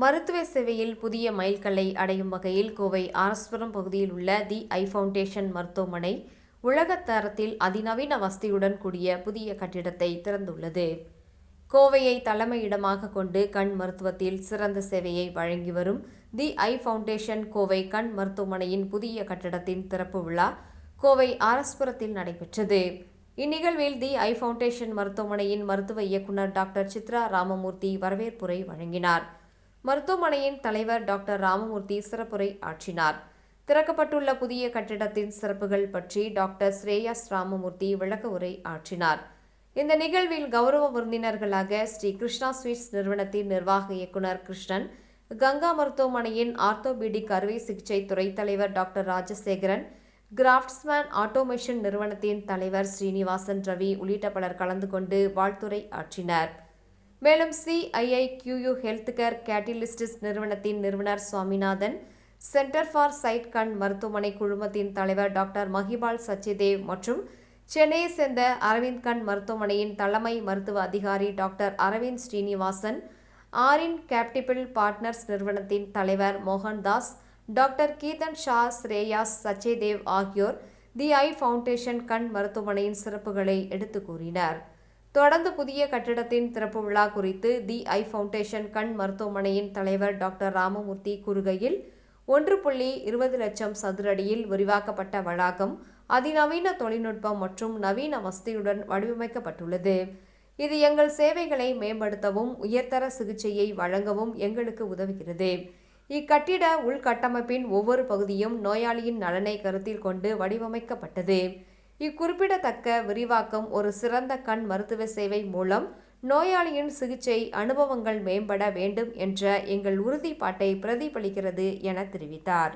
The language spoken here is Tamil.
மருத்துவ சேவையில் புதிய மைல்கல்லை அடையும் வகையில் கோவை ஆரஸ்புரம் பகுதியில் உள்ள தி ஐ ஃபவுண்டேஷன் மருத்துவமனை உலகத் தரத்தில் அதிநவீன வசதியுடன் கூடிய புதிய கட்டிடத்தை திறந்துள்ளது. கோவையை தலைமையிடமாக கொண்டு கண் மருத்துவத்தில் சிறந்த சேவையை வழங்கி வரும் தி ஐ ஃபவுண்டேஷன் கோவை கண் மருத்துவமனையின் புதிய கட்டிடத்தின் திறப்பு விழா கோவை ஆரஸ்புரத்தில் நடைபெற்றது. இந்நிகழ்வில் தி ஐ ஃபவுண்டேஷன் மருத்துவமனையின் மருத்துவ இயக்குனர் டாக்டர் சித்ரா ராமமூர்த்தி வரவேற்புரை வழங்கினார். மருத்துவமனையின் தலைவர் டாக்டர் ராமமூர்த்தி சிறப்புரை ஆற்றினார். திறக்கப்பட்டுள்ள புதிய கட்டிடத்தின் சிறப்புகள் பற்றி டாக்டர் ஸ்ரேயாஸ் ராமமூர்த்தி விளக்க உரை ஆற்றினார். இந்த நிகழ்வில் கௌரவ விருந்தினர்களாக ஸ்ரீ கிருஷ்ணா ஸ்வீட்ஸ் நிறுவனத்தின் நிர்வாக இயக்குனர் கிருஷ்ணன் கங்கா மருத்துவமனையின் ஆர்த்தோபீடிக் அறுவை சிகிச்சை துறை தலைவர் டாக்டர் ராஜசேகரன் கிராஃப்ட்ஸ்மேன் ஆட்டோமேஷன் நிறுவனத்தின் தலைவர் ஸ்ரீனிவாசன் ரவி உள்ளிட்ட பலர் கலந்து கொண்டு வாழ்த்துரை ஆற்றினர். மேலும் CII QU health care catalysts நிறுவனத்தின் நிறுவனர் சுவாமிநாதன் சென்டர் ஃபார் சைட் கண் மருத்துவமனை குழுமத்தின் தலைவர் டாக்டர் மஹிபால் சச்சிதேவ் மற்றும் சென்னையை சேர்ந்த அரவிந்த் கண் மருத்துவமனையின் தலைமை மருத்துவ அதிகாரி டாக்டர் அரவிந்த் ஸ்ரீனிவாசன் ஆரின் கேப்டிபிள் பார்ட்னர்ஸ் நிறுவனத்தின் தலைவர் மோகன்தாஸ் டாக்டர் கீதன் ஷா ஸ்ரேயாஸ் சச்சேதேவ் ஆகியோர் தி ஐ ஃபவுண்டேஷன் கண் மருத்துவமனையின் சிறப்புகளை எடுத்து கூறினர். தொடர்ந்து புதிய கட்டிடத்தின் திறப்பு விழா குறித்து தி ஐ ஃபவுண்டேஷன் கண் மருத்துவமனையின் தலைவர் டாக்டர் ராமமூர்த்தி கூறுகையில் ஒன்று புள்ளி இருபது லட்சம் சதுரடியில் விரிவாக்கப்பட்ட வளாகம் அதிநவீன தொழில்நுட்பம் மற்றும் நவீன வசதியுடன் வடிவமைக்கப்பட்டுள்ளது. இது எங்கள் சேவைகளை மேம்படுத்தவும் உயர்தர சிகிச்சையை வழங்கவும் எங்களுக்கு உதவுகிறது. இக்கட்டிட உள்கட்டமைப்பின் ஒவ்வொரு பகுதியும் நோயாளியின் நலனை கருத்தில் கொண்டு வடிவமைக்கப்பட்டது. இக்குறிப்பிடத்தக்க விரிவாக்கம் ஒரு சிறந்த கண் மருத்துவ சேவை மூலம் நோயாளியின் சிகிச்சை அனுபவங்கள் மேம்பட வேண்டும் என்ற எங்கள் உறுதிப்பாட்டை பிரதிபலிக்கிறது என தெரிவித்தார்.